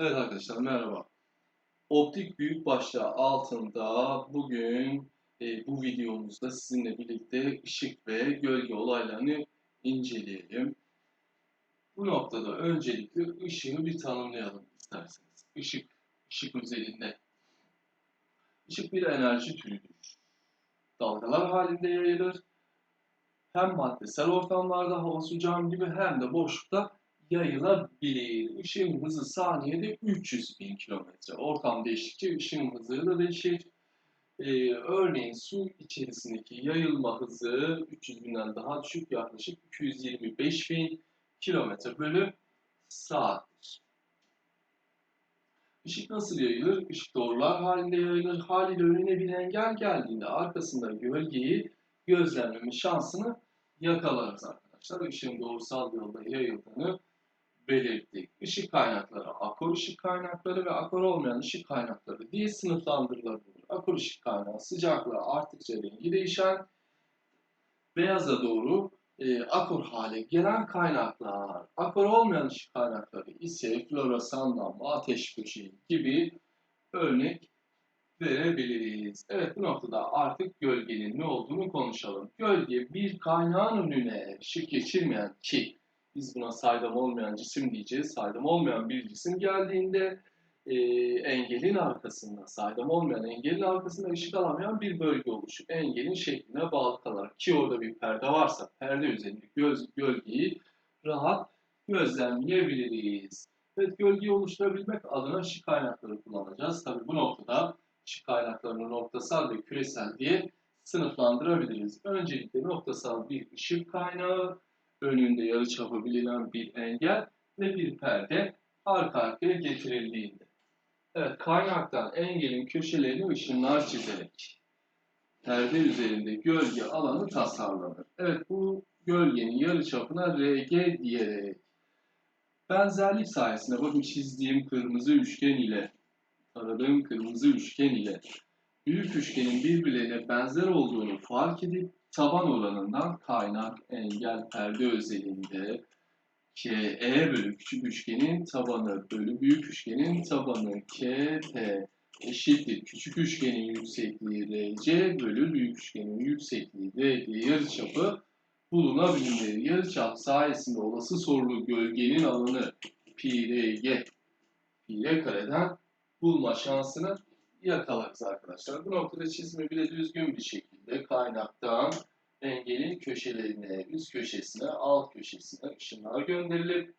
Evet arkadaşlar merhaba. Optik büyük başlığı altında bugün e, bu videomuzda sizinle birlikte ışık ve gölge olaylarını inceleyelim. Bu noktada öncelikle ışığı bir tanımlayalım isterseniz. Işık, ışık özelinde. Işık bir enerji türüdür. Dalgalar halinde yayılır. Hem maddesel ortamlarda hava sıcağım gibi hem de boşlukta yayılabilir. Işığın hızı saniyede 300 bin kilometre. Ortam değiştikçe ışığın hızı da değişir. Ee, örneğin su içerisindeki yayılma hızı 300 binden daha düşük yaklaşık 225 bin kilometre bölü saattir. Işık nasıl yayılır? Işık doğrular halinde yayılır. Haliyle önüne bir engel geldiğinde arkasında gölgeyi gözlemleme şansını yakalarız arkadaşlar. Işığın doğrusal yolda yayıldığını belirttik. Işık kaynakları, akor ışık kaynakları ve akor olmayan ışık kaynakları diye sınıflandırılabilir. Akor ışık kaynağı sıcaklığı arttıkça rengi değişen, beyaza doğru e, akor hale gelen kaynaklar. Akor olmayan ışık kaynakları ise floresan lamba, ateş böceği gibi örnek verebiliriz. Evet bu noktada artık gölgenin ne olduğunu konuşalım. Gölge bir kaynağın önüne ışık geçirmeyen ki biz buna saydam olmayan cisim diyeceğiz. Saydam olmayan bir cisim geldiğinde e, engelin arkasında, saydam olmayan engelin arkasında ışık alamayan bir bölge oluşur. Engelin şekline bağlı kalarak ki orada bir perde varsa perde üzerinde göz, gölgeyi rahat gözlemleyebiliriz. Evet gölgeyi oluşturabilmek adına ışık kaynakları kullanacağız. Tabi bu noktada ışık kaynaklarını noktasal ve küresel diye sınıflandırabiliriz. Öncelikle noktasal bir ışık kaynağı, önünde yarıçapı bilinen bir engel ve bir perde arka arkaya getirildiğinde. Evet, kaynaktan engelin köşelerini ışınlar çizerek perde üzerinde gölge alanı tasarlanır. Evet, bu gölgenin yarıçapına RG diyerek benzerlik sayesinde bakın çizdiğim kırmızı üçgen ile aradığım kırmızı üçgen ile büyük üçgenin birbirlerine benzer olduğunu fark edip taban oranından kaynak engel perde özelinde KE bölü küçük üçgenin tabanı bölü büyük üçgenin tabanı KP eşittir. Küçük üçgenin yüksekliği RC bölü büyük üçgenin yüksekliği D diye yarıçapı bulunabilir. Yarıçap sayesinde olası sorulu gölgenin alanı pi RG pi R kareden bulma şansını yakalarız arkadaşlar. Bu noktada çizimi bile düzgün bir şekilde kaynaktan engelin köşelerine, üst köşesine, alt köşesine ışınlar gönderilip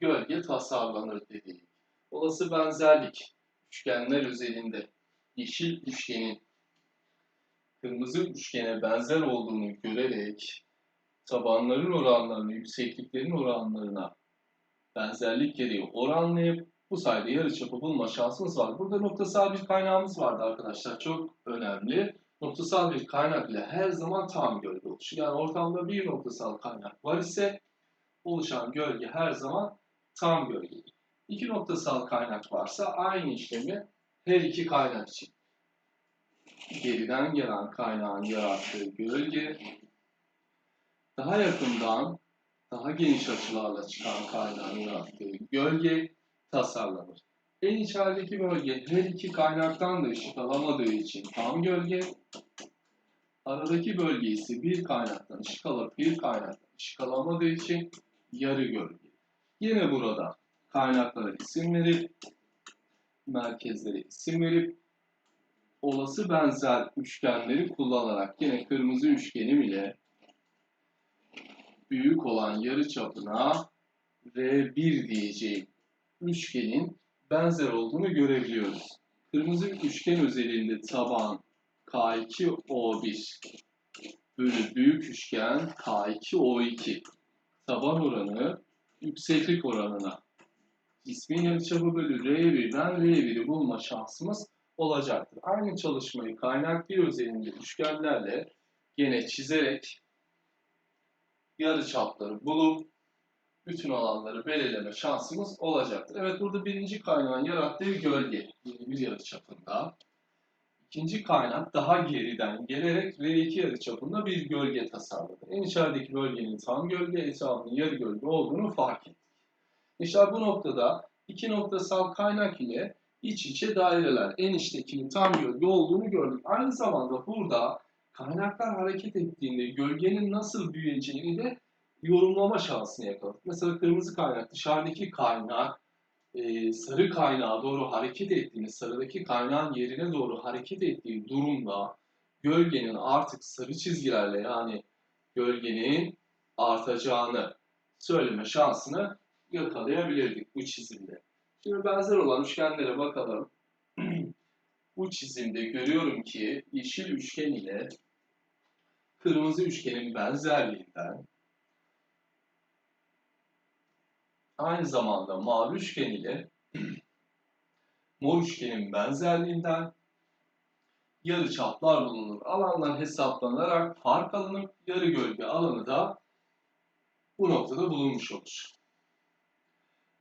gölge tasarlanır dedik. Olası benzerlik üçgenler özelinde yeşil üçgenin kırmızı üçgene benzer olduğunu görerek tabanların oranlarını, yüksekliklerin oranlarına benzerlik gereği oranlayıp bu sayede yarıçapı bulma şansımız var. Burada noktasal bir kaynağımız vardı arkadaşlar. Çok önemli. Noktasal bir kaynak ile her zaman tam gölge oluşur. Yani ortamda bir noktasal kaynak var ise oluşan gölge her zaman tam gölge. İki noktasal kaynak varsa aynı işlemi her iki kaynak için. Geriden gelen kaynağın yarattığı gölge daha yakından daha geniş açılarla çıkan kaynağın yarattığı gölge tasarlanır. En içerideki bölge her iki kaynaktan da ışık alamadığı için tam gölge, aradaki bölge ise bir kaynaktan ışık alıp bir kaynaktan ışık alamadığı için yarı gölge. Yine burada kaynaklara isim verip, merkezlere isim verip, olası benzer üçgenleri kullanarak yine kırmızı üçgenim ile büyük olan yarı çapına R1 diyeceğim üçgenin benzer olduğunu görebiliyoruz. Kırmızı üçgen özelinde taban K2O1 bölü büyük üçgen K2O2 taban oranı yükseklik oranına ismin yarıçapı bölü R1'den R1'i bulma şansımız olacaktır. Aynı çalışmayı kaynak bir özelinde üçgenlerle gene çizerek yarıçapları bulup bütün alanları belirleme şansımız olacaktır. Evet burada birinci kaynağın yarattığı gölge yeni bir yarıçapında. İkinci kaynak daha geriden gelerek R2 yarıçapında bir gölge tasarladı. En içerideki bölgenin tam gölge, etrafının yarı gölge olduğunu fark ettik. İşte bu noktada iki noktasal kaynak ile iç içe daireler en içtekinin tam gölge olduğunu gördük. Aynı zamanda burada kaynaklar hareket ettiğinde gölgenin nasıl büyüyeceğini de yorumlama şansını yakaladık. Mesela kırmızı kaynak dışarıdaki kaynak e, sarı kaynağa doğru hareket ettiğini, sarıdaki kaynağın yerine doğru hareket ettiği durumda gölgenin artık sarı çizgilerle yani gölgenin artacağını söyleme şansını yakalayabilirdik bu çizimde. Şimdi benzer olan üçgenlere bakalım. bu çizimde görüyorum ki yeşil üçgen ile kırmızı üçgenin benzerliğinden aynı zamanda mavi üçgen ile mor üçgenin benzerliğinden yarı çaplar bulunur. Alanlar hesaplanarak fark alınıp yarı gölge alanı da bu noktada bulunmuş olur.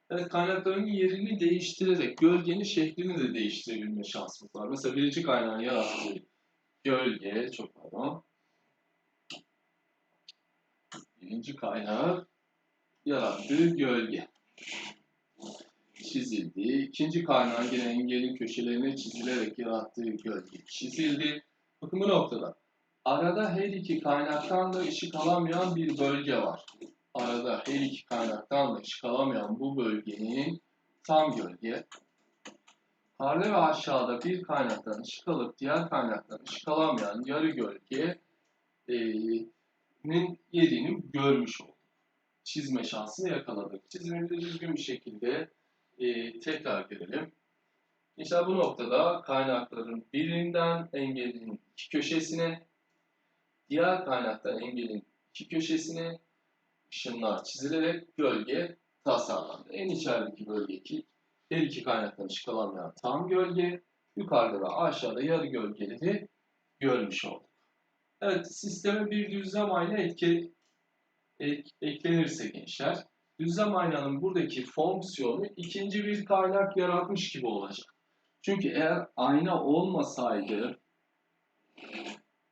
Evet, kaynakların yerini değiştirerek gölgenin şeklini de değiştirebilme şansımız var. Mesela birinci kaynağın yarattığı gölge, çok pardon. Birinci kaynak yarattığı gölge çizildi. İkinci kaynağın yine engelin köşelerine çizilerek yarattığı gölge çizildi. Bakın bu noktada. Arada her iki kaynaktan da ışık alamayan bir bölge var. Arada her iki kaynaktan da ışık alamayan bu bölgenin tam gölge. Yukarıda ve aşağıda bir kaynaktan ışık alıp diğer kaynaktan ışık alamayan yarı gölgenin yerini görmüş olduk. Çizme şansını yakaladık. Çizimi de düzgün bir şekilde e, tekrar görelim. İşte bu noktada kaynakların birinden engelin iki köşesine, diğer kaynaktan engelin iki köşesine ışınlar çizilerek gölge tasarlandı. En içerideki bölge ki her iki kaynaktan ışık alamayan tam gölge, yukarıda ve aşağıda yarı gölgeleri görmüş olduk. Evet, sisteme bir düzlem ayna etki, ek, eklenirse gençler, düzlem aynanın buradaki fonksiyonu ikinci bir kaynak yaratmış gibi olacak. Çünkü eğer ayna olmasaydı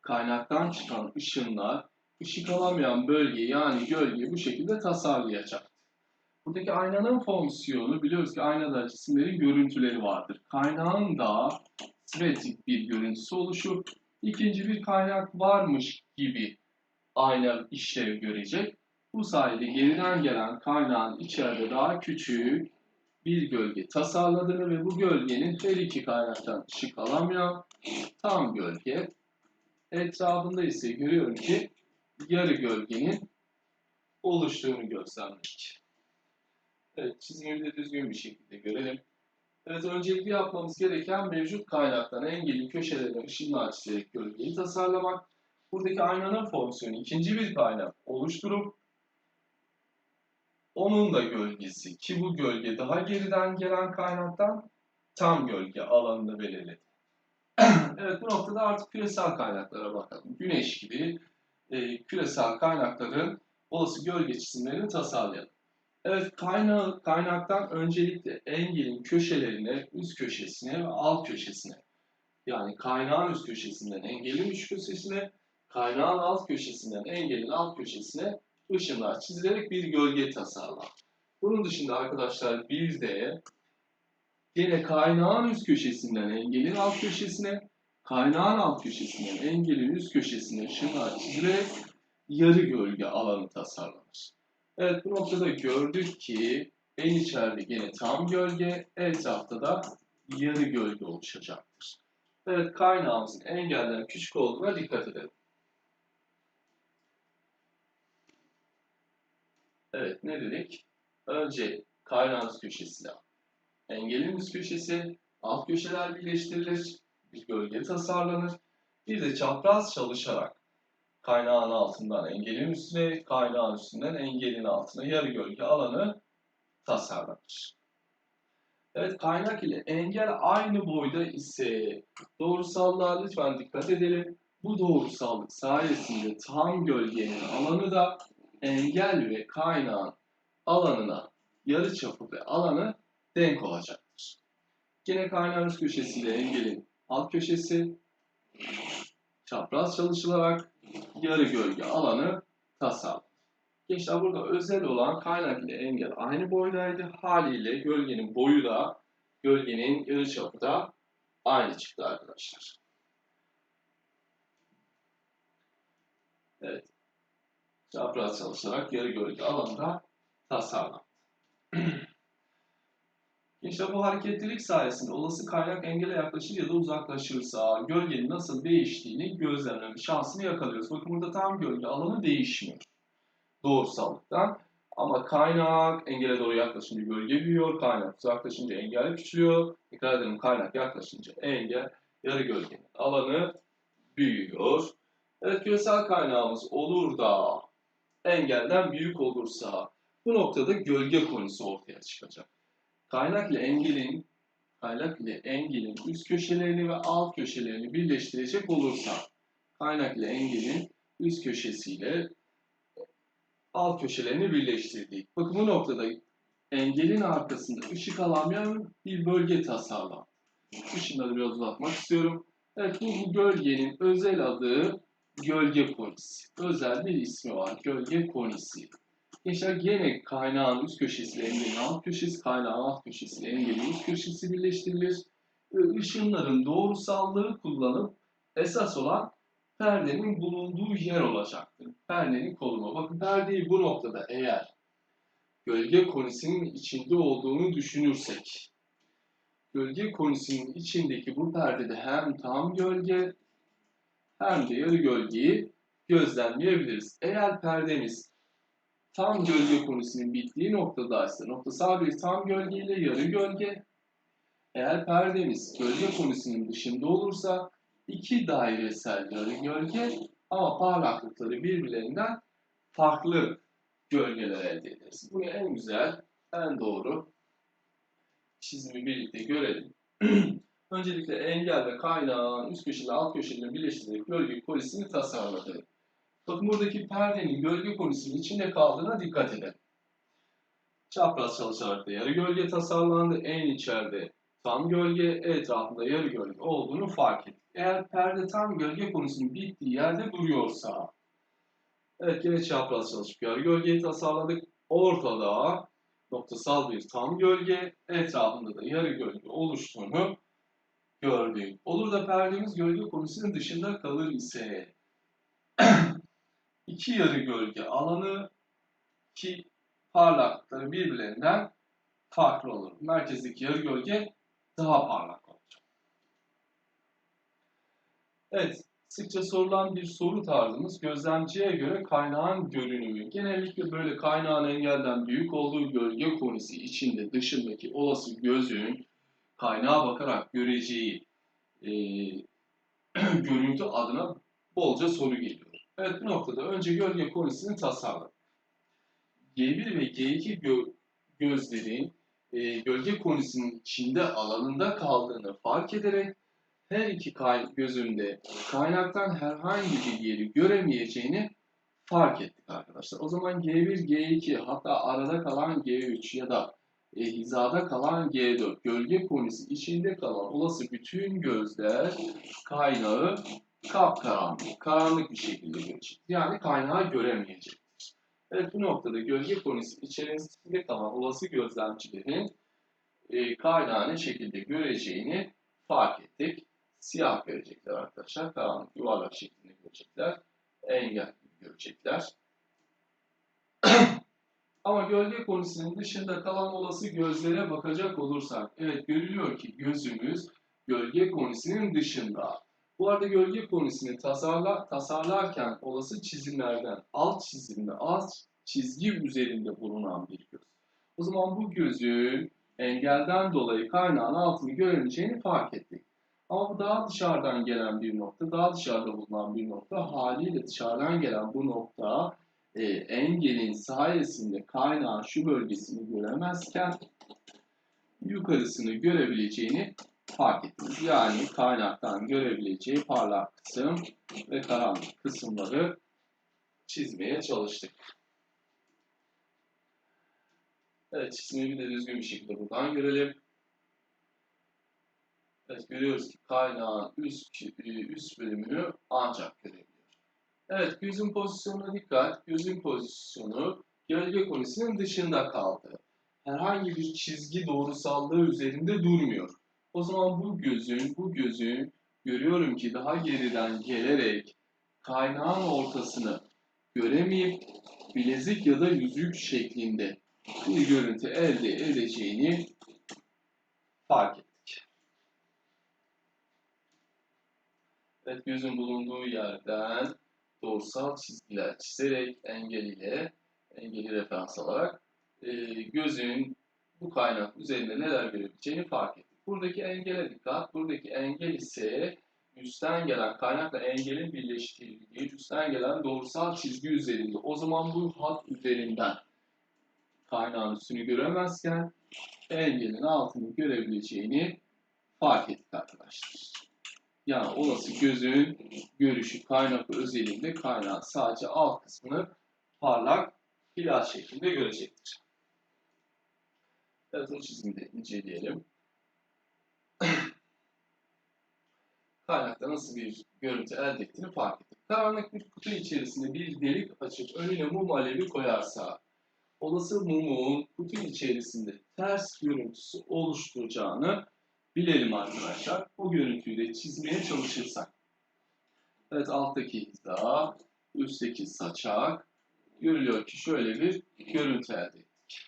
kaynaktan çıkan ışınlar ışık alamayan bölgeyi yani gölgeyi bu şekilde tasarlayacak. Buradaki aynanın fonksiyonu biliyoruz ki aynada cisimlerin görüntüleri vardır. Kaynağın da simetrik bir görüntüsü oluşup ikinci bir kaynak varmış gibi ayna işlev görecek. Bu sayede geriden gelen kaynağın içeride daha küçük bir gölge tasarladığını ve bu gölgenin her iki kaynaktan ışık alamayan tam gölge. Etrafında ise görüyorum ki yarı gölgenin oluştuğunu gözlemledik. Evet, çizimi de düzgün bir şekilde görelim. Evet, öncelikle yapmamız gereken mevcut kaynaktan engelin köşelerine ışınlar çizerek gölgeyi tasarlamak. Buradaki aynanın fonksiyonu ikinci bir kaynak oluşturup onun da gölgesi ki bu gölge daha geriden gelen kaynaktan tam gölge alanını belirledi. evet bu noktada artık küresel kaynaklara bakalım. Güneş gibi e, küresel kaynakların olası gölge çizimlerini tasarlayalım. Evet kaynağı, kaynaktan öncelikle engelin köşelerine, üst köşesine ve alt köşesine yani kaynağın üst köşesinden engelin üst köşesine, kaynağın alt köşesinden engelin alt köşesine ışınlar çizilerek bir gölge tasarlar. Bunun dışında arkadaşlar bir de yine kaynağın üst köşesinden engelin alt köşesine, kaynağın alt köşesinden engelin üst köşesine ışınlar çizilerek yarı gölge alanı tasarlanır. Evet bu noktada gördük ki en içeride yine tam gölge, etrafta da yarı gölge oluşacaktır. Evet kaynağımızın engelden küçük olduğuna dikkat edelim. Evet ne dedik? Önce kaynağın üst köşesine engelin üst köşesi, alt köşeler birleştirilir, bir gölge tasarlanır. Bir de çapraz çalışarak kaynağın altından engelin üstüne, kaynağın üstünden engelin altına yarı gölge alanı tasarlanır. Evet kaynak ile engel aynı boyda ise doğrusallığa lütfen dikkat edelim. Bu doğrusallık sayesinde tam gölgenin alanı da engel ve kaynağın alanına yarı çapı ve alanı denk olacaktır. Yine kaynağın üst köşesiyle engelin alt köşesi çapraz çalışılarak yarı gölge alanı tasarlanır. Gençler burada özel olan kaynak ile engel aynı boydaydı. Haliyle gölgenin boyu da gölgenin yarıçapı da aynı çıktı arkadaşlar. Evet. Çapraz çalışarak yarı gölge alanda tasarlandı. Gençler bu hareketlilik sayesinde olası kaynak engele yaklaşır ya da uzaklaşırsa gölgenin nasıl değiştiğini gözlemleme şansını yakalıyoruz. Bakın burada tam gölge alanı değişmiyor. Doğrusallıktan. Ama kaynak engele doğru yaklaşınca gölge büyüyor. Kaynak uzaklaşınca engel küçülüyor. Dikkat edelim kaynak yaklaşınca engel yarı gölgenin alanı büyüyor. Evet küresel kaynağımız olur da engelden büyük olursa bu noktada gölge konusu ortaya çıkacak. Kaynak ile engelin kaynak ile engelin üst köşelerini ve alt köşelerini birleştirecek olursa kaynak ile engelin üst köşesiyle alt köşelerini birleştirdik. Bakın bu noktada engelin arkasında ışık alamayan bir bölge tasarlandı. Işınları biraz uzatmak istiyorum. Evet bu, bu gölgenin özel adı gölge konisi. Özel bir ismi var. Gölge konisi. Gençler gene kaynağın üst köşesiyle engelin alt köşesi, kaynağın alt köşesiyle engelin üst köşesi birleştirilir. Işınların doğrusallığı kullanıp esas olan perdenin bulunduğu yer olacaktır. Perdenin kolumu. Bakın perdeyi bu noktada eğer gölge konisinin içinde olduğunu düşünürsek, gölge konisinin içindeki bu perdede hem tam gölge hem de yarı gölgeyi gözlemleyebiliriz. Eğer perdemiz tam gölge konisinin bittiği noktadaysa, noktasal bir tam gölge ile yarı gölge, eğer perdemiz gölge konisinin dışında olursa iki dairesel yarı gölge ama parlaklıkları birbirlerinden farklı gölgeler elde ederiz. Bunu en güzel, en doğru çizimi birlikte görelim. Öncelikle engel ve kaynağın üst köşeli alt köşelerini birleştirerek gölge kolisini tasarladı. Bakın buradaki perdenin gölge kolisinin içinde kaldığına dikkat edin. Çapraz çalışarak da yarı gölge tasarlandı. En içeride tam gölge, etrafında yarı gölge olduğunu fark ettik. Eğer perde tam gölge konusunun bittiği yerde duruyorsa, evet yine çapraz çalışıp yarı gölgeyi tasarladık. Ortada noktasal bir tam gölge, etrafında da yarı gölge oluştuğunu gördük. Olur da perdemiz gölge konusunun dışında kalır ise iki yarı gölge alanı ki parlaklıkları birbirlerinden farklı olur. Merkezdeki yarı gölge daha parlak olacak. Evet, sıkça sorulan bir soru tarzımız gözlemciye göre kaynağın görünümü. Genellikle böyle kaynağın engelden büyük olduğu gölge konisi içinde dışındaki olası gözün kaynağa bakarak göreceği e, görüntü adına bolca soru geliyor. Evet bu noktada önce gölge konisini tasarladık. G1 ve G2 gö gözlerin e, gölge konisinin içinde alanında kaldığını fark ederek her iki kay gözünde kaynaktan herhangi bir yeri göremeyeceğini fark ettik arkadaşlar. O zaman G1, G2 hatta arada kalan G3 ya da e, hizada kalan G4 gölge konisi içinde kalan olası bütün gözler kaynağı kapkaranlık, karanlık bir şekilde görecek. Yani kaynağı göremeyecek. Evet bu noktada gölge konisi içerisinde kalan olası gözlemcilerin e, kaynağı ne şekilde göreceğini fark ettik. Siyah görecekler arkadaşlar. Karanlık yuvarlak şeklinde görecekler. Engel gibi görecekler. Ama gölge konisinin dışında kalan olası gözlere bakacak olursak, evet görülüyor ki gözümüz gölge konisinin dışında. Bu arada gölge konisini tasarla, tasarlarken olası çizimlerden alt çizimde, alt çizgi üzerinde bulunan bir göz. O zaman bu gözün engelden dolayı kaynağın altını göremeyeceğini fark ettik. Ama bu daha dışarıdan gelen bir nokta, daha dışarıda bulunan bir nokta. Haliyle dışarıdan gelen bu nokta e, engelin sayesinde kaynağın şu bölgesini göremezken yukarısını görebileceğini fark ettiniz. Yani kaynaktan görebileceği parlak kısım ve karanlık kısımları çizmeye çalıştık. Evet çizmeyi bir de düzgün bir şekilde buradan görelim. Evet görüyoruz ki kaynağın üst, üst bölümünü ancak görebiliyor. Evet, gözün pozisyonuna dikkat. Gözün pozisyonu gölge konisinin dışında kaldı. Herhangi bir çizgi doğrusallığı üzerinde durmuyor. O zaman bu gözün, bu gözün görüyorum ki daha geriden gelerek kaynağın ortasını göremeyip bilezik ya da yüzük şeklinde bir görüntü elde edeceğini fark ettik. Evet, gözün bulunduğu yerden doğrusal çizgiler çizerek engel ile engeli referans alarak e, gözün bu kaynak üzerinde neler görebileceğini fark ettik. Buradaki engele dikkat. Buradaki engel ise üstten gelen kaynakla engelin birleştirildiği üstten gelen doğrusal çizgi üzerinde. O zaman bu hat üzerinden kaynağın üstünü göremezken engelin altını görebileceğini fark ettik arkadaşlar. Yani olası gözün görüşü kaynak özelliğinde kaynağın sadece alt kısmını parlak hilal şeklinde görecektir. Evet, o çizimi de inceleyelim. Kaynakta nasıl bir görüntü elde ettiğini fark ettik. Karanlık bir kutu içerisinde bir delik açıp önüne mum alevi koyarsa, olası mumun kutu içerisinde ters görüntüsü oluşturacağını bilelim arkadaşlar. Bu görüntüyü de çizmeye çalışırsak. Evet alttaki hiza, üstteki saçak. Görülüyor ki şöyle bir görüntü elde ettik.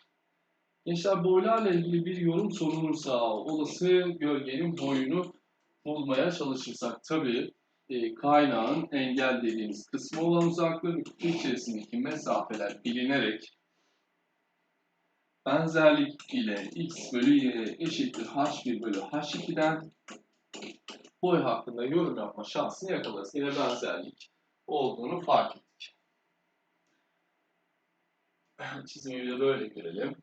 Gençler boylarla ilgili bir yorum sorulursa olası gölgenin boyunu bulmaya çalışırsak tabii e, kaynağın engel dediğimiz kısmı olan uzaklığı ve kutu içerisindeki mesafeler bilinerek benzerlik ile x bölü y eşittir h1 bölü h2'den boy hakkında yorum yapma şansını yakalarız. Yine benzerlik olduğunu fark ettik. Çizimi de böyle görelim.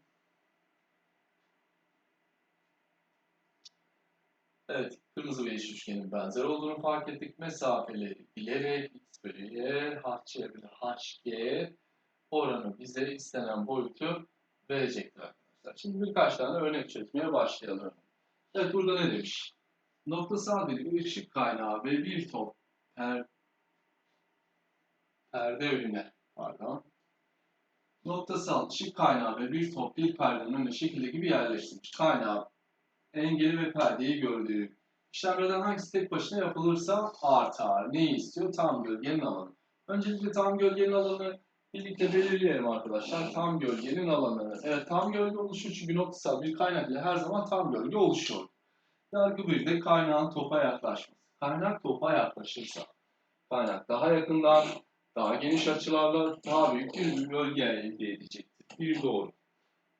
Evet, kırmızı ve yeşil üçgenin benzer olduğunu fark ettik. Mesafeleri bilerek x bölü y, hc bölü hg oranı bize istenen boyutu verecektir arkadaşlar. Şimdi birkaç tane örnek çözmeye başlayalım. Evet, burada ne demiş? Noktasal bir ışık kaynağı ve bir top per, perde önüne, pardon. Noktasal ışık kaynağı ve bir top bir perdenin önüne şekilde gibi yerleştirilmiş. Kaynağı engeli ve perdeyi gördüğü. İşlemlerden hangisi tek başına yapılırsa artar. Neyi istiyor? Tam gölgenin alanı. Öncelikle tam gölgenin alanı birlikte belirleyelim arkadaşlar. Tam gölgenin alanı. Evet tam gölge oluşuyor çünkü noktasal bir kaynak ile her zaman tam gölge oluşuyor. Yargı bir de kaynağın topa yaklaşması. Kaynak topa yaklaşırsa kaynak daha yakından, daha geniş açılarla daha büyük bir gölge elde edecektir. Bir doğru.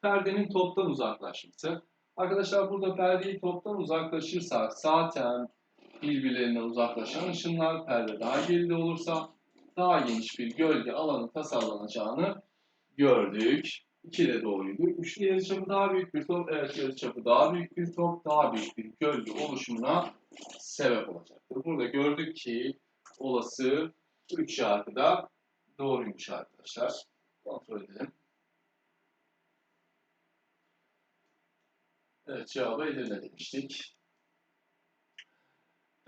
Perdenin toptan uzaklaşması. Arkadaşlar burada perdeyi toptan uzaklaşırsak zaten birbirlerinden uzaklaşan ışınlar perde daha geride olursa daha geniş bir gölge alanı tasarlanacağını gördük. 2 de doğruydu. Üçlü yarıçapı daha büyük bir top, evet yarıçapı daha büyük bir top, daha büyük bir gölge oluşumuna sebep olacaktır. Burada gördük ki olası 3 yargı da doğruymuş arkadaşlar. Kontrol edelim. Evet cevabı Edirne demiştik.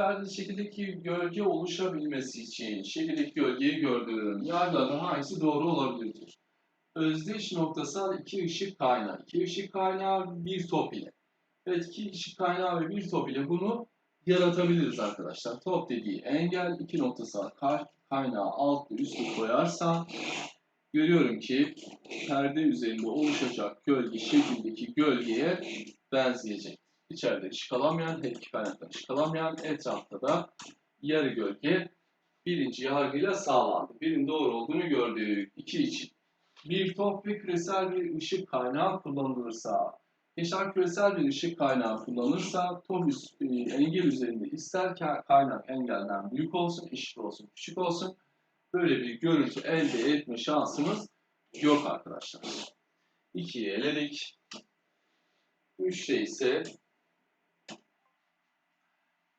Perdeli şekildeki gölge oluşabilmesi için şekildeki gölgeyi gördüğüm yargılardan hangisi doğru olabilir? Özdeş noktasal iki ışık kaynağı. İki ışık kaynağı bir top ile. Evet iki ışık kaynağı ve bir top ile bunu yaratabiliriz arkadaşlar. Top dediği engel iki noktasal kaynağı altlı üstü koyarsam görüyorum ki perde üzerinde oluşacak gölge şekildeki gölgeye benzeyecek. İçeride ışık alamayan, her iki kaynaktan ışık alamayan, etrafta da yarı gölge birinci yargıyla sağlandı. Birinin doğru olduğunu gördük. İki için. Bir top ve küresel bir ışık kaynağı kullanılırsa, Yaşar küresel bir ışık kaynağı kullanırsa top e, engel üzerinde ister kaynak engelden büyük olsun, eşit olsun, küçük olsun böyle bir görüntü elde etme şansımız yok arkadaşlar. 2'yi eledik. 3'te ise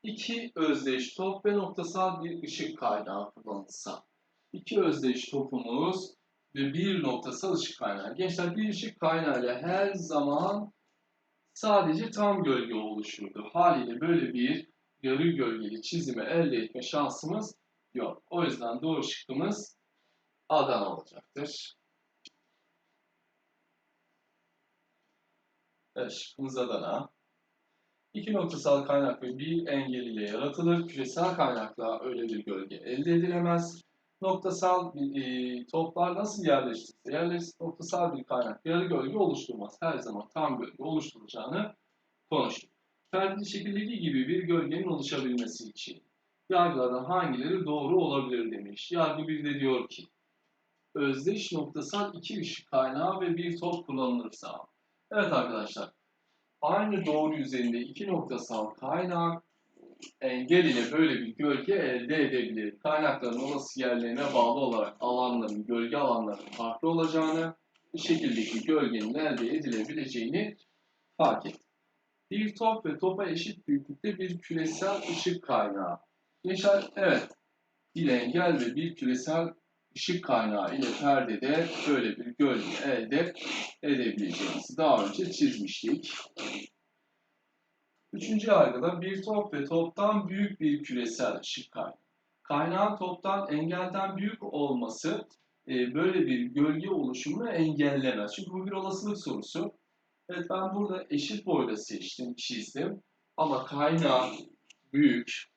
iki özdeş top ve noktasal bir ışık kaynağı kullanılsa. İki özdeş topumuz ve bir noktasal ışık kaynağı. Gençler bir ışık kaynağıyla her zaman sadece tam gölge oluşurdu. Haliyle böyle bir yarı gölgeli çizimi elde etme şansımız Yok. O yüzden doğru şıkkımız Adana olacaktır. Evet, şıkkımız Adana. İki noktasal kaynak ve bir engel ile yaratılır. Küresel kaynakla öyle bir gölge elde edilemez. Noktasal e, toplar nasıl yerleştirirse yerleştirse noktasal bir kaynak yarı gölge oluşturmaz. Her zaman tam gölge oluşturacağını konuştuk. Ferdi şekildeki gibi bir gölgenin oluşabilmesi için yargılardan hangileri doğru olabilir demiş. Yargı bir de diyor ki özdeş noktasal iki ışık kaynağı ve bir top kullanılırsa. Evet arkadaşlar aynı doğru üzerinde iki noktasal kaynak engel ile böyle bir gölge elde edebilir. Kaynakların olası yerlerine bağlı olarak alanların, gölge alanlarının farklı olacağını, bu şekildeki gölgenin elde edilebileceğini fark et. Bir top ve topa eşit büyüklükte bir küresel ışık kaynağı. Gençler evet bir engel ve bir küresel ışık kaynağı ile perdede böyle bir gölge elde edebileceğimizi daha önce çizmiştik. Üçüncü yargıda bir top ve toptan büyük bir küresel ışık kaynağı. Kaynağın toptan engelden büyük olması e, böyle bir gölge oluşumunu engellemez. Çünkü bu bir olasılık sorusu. Evet ben burada eşit boyda seçtim, çizdim. Ama kaynağı büyük,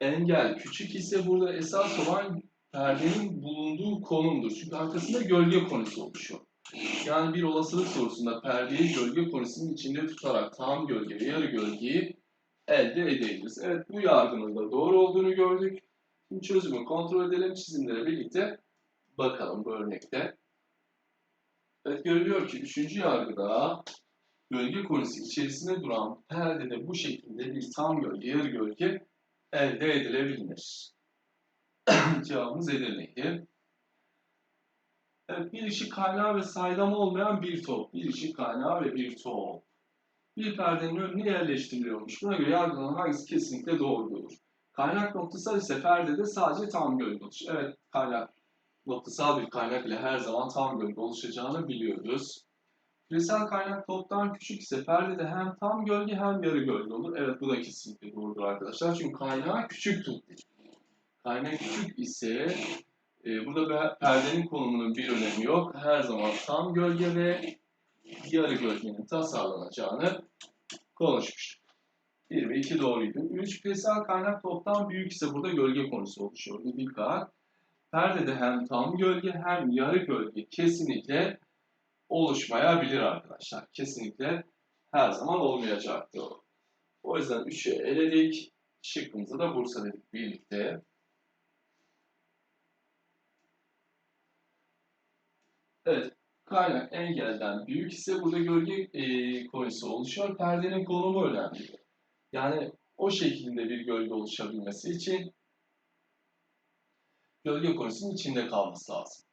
engel küçük ise burada esas olan perdenin bulunduğu konumdur. Çünkü arkasında gölge konusu oluşuyor. Yani bir olasılık sorusunda perdeyi gölge konusunun içinde tutarak tam gölge ve yarı gölgeyi elde edebiliriz. Evet bu yargının da doğru olduğunu gördük. Şimdi çözümü kontrol edelim çizimlere birlikte bakalım bu örnekte. Evet görülüyor ki üçüncü yargıda gölge konusu içerisinde duran perdede bu şekilde bir tam gölge, yarı gölge elde edilebilir. Cevabımız Edirne'ydi. Evet, bir ışık kaynağı ve saydam olmayan bir top. Bir ışık kaynağı ve bir top. Bir perdenin önüne yerleştiriliyormuş. Buna göre yargılanan hangisi kesinlikle doğrudur? Kaynak noktasal ise perdede sadece tam gölge oluşur. Evet, kaynak noktasal bir kaynak ile her zaman tam gölge oluşacağını biliyoruz. Küresel kaynak toptan küçük ise perdede hem tam gölge hem yarı gölge olur. Evet bu da kesinlikle doğrudur arkadaşlar. Çünkü kaynağı küçük. Kaynak küçük ise e, burada perdenin konumunun bir önemi yok. Her zaman tam gölge ve yarı gölgenin tasarlanacağını konuşmuştuk. 1 ve 2 doğruydu. 3 küresel kaynak toptan büyük ise burada gölge konusu oluşuyor. Dikkat. Perdede hem tam gölge hem yarı gölge kesinlikle oluşmayabilir arkadaşlar. Kesinlikle her zaman olmayacaktır. O yüzden 3'ü eledik. Şıkkımıza da Bursa dedik birlikte. Evet. Kaynak engelden büyük ise burada gölge e, konusu oluşuyor. Perdenin konumu önemli. Yani o şekilde bir gölge oluşabilmesi için gölge konusunun içinde kalması lazım.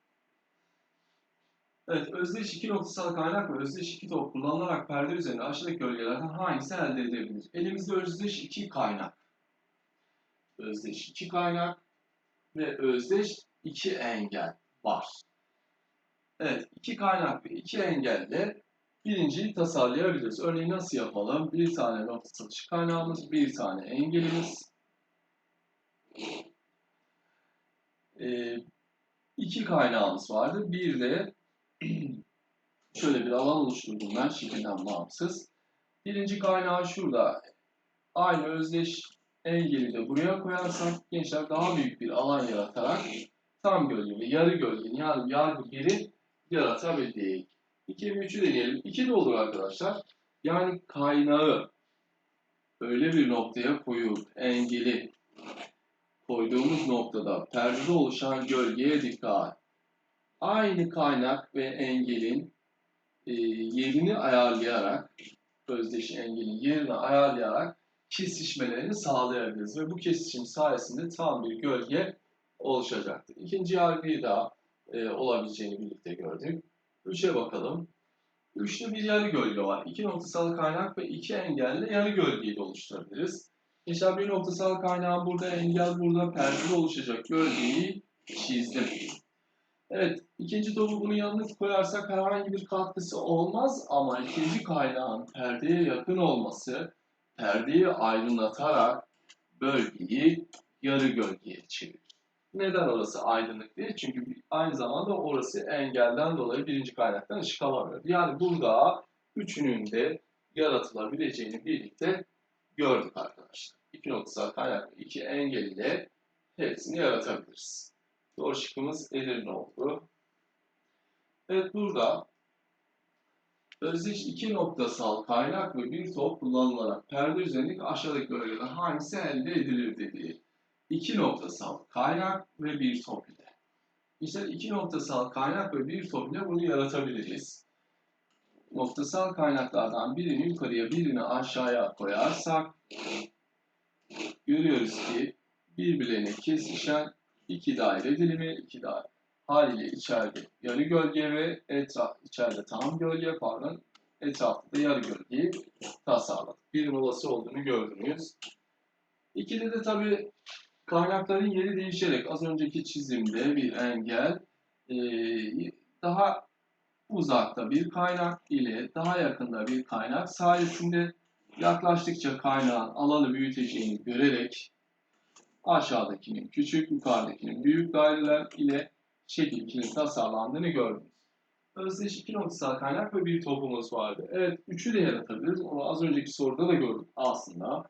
Evet, özdeş iki noktasal kaynak ve özdeş iki top kullanılarak perde üzerinde aşağıdaki gölgelerden hangisi elde edilebilir? Elimizde özdeş iki kaynak. Özdeş iki kaynak ve özdeş iki engel var. Evet, iki kaynak ve iki engelle birinciyi tasarlayabiliriz. Örneğin nasıl yapalım? Bir tane noktasal ışık kaynağımız, bir tane engelimiz. Ee, iki kaynağımız vardı. Bir de şöyle bir alan oluşturdum ben şekilden bağımsız. Birinci kaynağı şurada. Aynı özdeş engeli de buraya koyarsak gençler daha büyük bir alan yaratarak tam gölge ve yarı gölgenin yani yargı biri yaratabildik. 2 ve 3'ü deneyelim. 2 de olur arkadaşlar. Yani kaynağı öyle bir noktaya koyup engeli koyduğumuz noktada perdede oluşan gölgeye dikkat. Aynı kaynak ve engelin e, yerini ayarlayarak özdeş engelin yerini ayarlayarak kesişmelerini sağlayabiliriz. Ve bu kesişim sayesinde tam bir gölge oluşacaktır. İkinci yargıyı da e, olabileceğini birlikte gördük. Üçe bakalım. Üçte bir yarı gölge var. İki noktasal kaynak ve iki engelle yarı gölgeyi de oluşturabiliriz. Mesela bir noktasal kaynağın burada, engel burada, perdede oluşacak gölgeyi çizdim. Evet, ikinci topu bunu yalnız koyarsak herhangi bir katkısı olmaz ama ikinci kaynağın perdeye yakın olması, perdeyi aydınlatarak bölgeyi yarı gölgeye çevirir. Neden orası aydınlık değil? Çünkü aynı zamanda orası engelden dolayı birinci kaynaktan ışık alamıyor. Yani burada üçünün de yaratılabileceğini birlikte gördük arkadaşlar. İki noktasal kaynak ve iki engel ile hepsini yaratabiliriz. Doğru şıkkımız Edirne oldu. Evet burada özdeş iki noktasal kaynak ve bir top kullanılarak perde üzerindeki aşağıdaki bölgede hangisi elde edilir dediği iki noktasal kaynak ve bir top ile. İşte iki noktasal kaynak ve bir top ile bunu yaratabiliriz. Noktasal kaynaklardan birini yukarıya birini aşağıya koyarsak görüyoruz ki birbirlerine kesişen iki daire dilimi, iki daire haliyle içeride yarı gölge ve etraf içeride tam gölge pardon etrafta da yarı gölgeyi tasarladık. Bir molası olduğunu gördünüz. İkide de tabi kaynakların yeri değişerek az önceki çizimde bir engel eee, daha uzakta bir kaynak ile daha yakında bir kaynak sayesinde yaklaştıkça kaynağın alanı büyüteceğini görerek aşağıdakinin küçük, yukarıdakinin büyük daireler ile şekil 2'nin tasarlandığını gördünüz. Özdeş iki noktasal kaynak ve bir topumuz vardı. Evet, üçü de yaratabiliriz. Onu az önceki soruda da gördük aslında.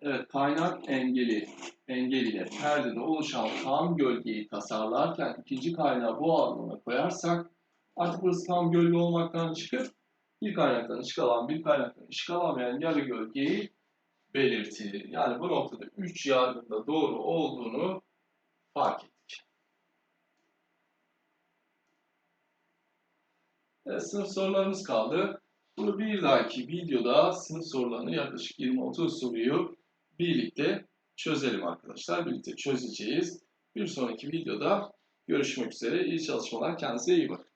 Evet, kaynak engeli, engel ile perdede oluşan tam gölgeyi tasarlarken ikinci kaynağı bu alana koyarsak artık burası tam gölge olmaktan çıkıp bir kaynaktan ışık alan, bir kaynaktan ışık alamayan yarı gölgeyi belirtir. Yani bu noktada 3 yargında doğru olduğunu fark ettik. Evet, sınıf sorularımız kaldı. Bu bir dahaki videoda sınıf sorularını yaklaşık 20-30 soruyu birlikte çözelim arkadaşlar. Birlikte çözeceğiz. Bir sonraki videoda görüşmek üzere. İyi çalışmalar. Kendinize iyi bakın.